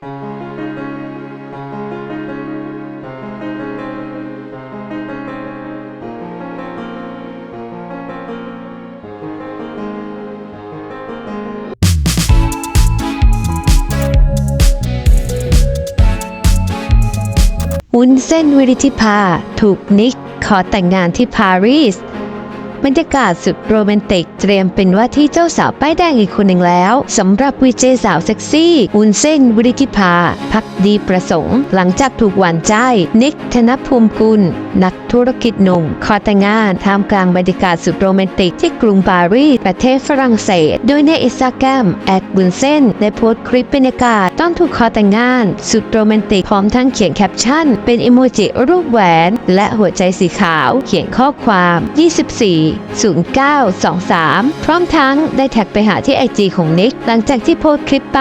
วุ้นเส้นวิริธิภา ถูกนิกขอแต่งงานที่ปารีส บรรยากาศสุดโรแมนติก เตรียมเป็นว่าที่เจ้าสาวป้ายแดงอีกคนหนึ่งแล้วสำหรับวีเจสาวเซ็กซี่วุ้นเส้นวิริธิภาพักดีประสงค์ หลังจากถูกหวานใจ นิกธนภูมิกุล นักธุรกิจหนุ่มขอแต่งงานท่ามกลางบรรยากาศสุดโรแมนติกที่กรุงปารีสประเทศฝรั่งเศส โดยในอินสตาแกรมแอดวุ้นเส้นได้โพสต์คลิปบรรยากาศต้อนถูกขอแต่งงาน สุดโรแมนติกพร้อมทั้งเขียนแคปชั่น เป็นอิโมจิรูปแหวน และหัวใจสีขาว เขียนข้อความ 24 0923 พร้อมทั้งได้แท็กไปหาที่ไอจีของนิก หลังจากที่โพสต์คลิปไป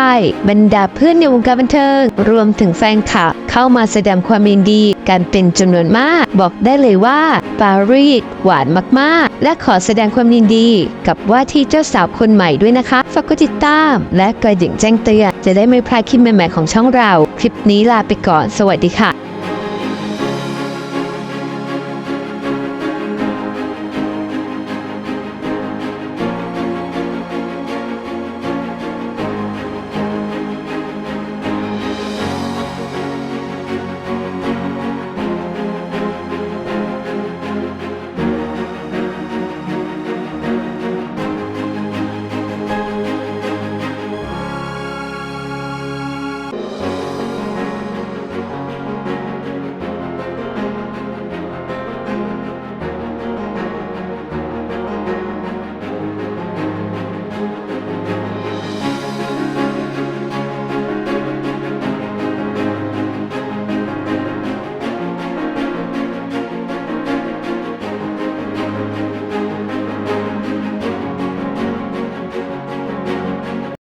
บรรดาเพื่อนในวงการบันเทิง รวมถึงแฟนคลับเข้ามาแสดงความยินดีกันเป็นจำนวนมาก บอกได้เลยว่าปารีสหวานมาก ๆ และขอแสดงความยินดี กับว่าที่เจ้าสาวคนใหม่ด้วยนะคะ ฝากกดติดตาม และกระดิ่งแจ้งเตือน จะได้ไม่พลาดคลิปใหม่ ๆ ของช่องเรา คลิปนี้ลาไปก่อน สวัสดีค่ะ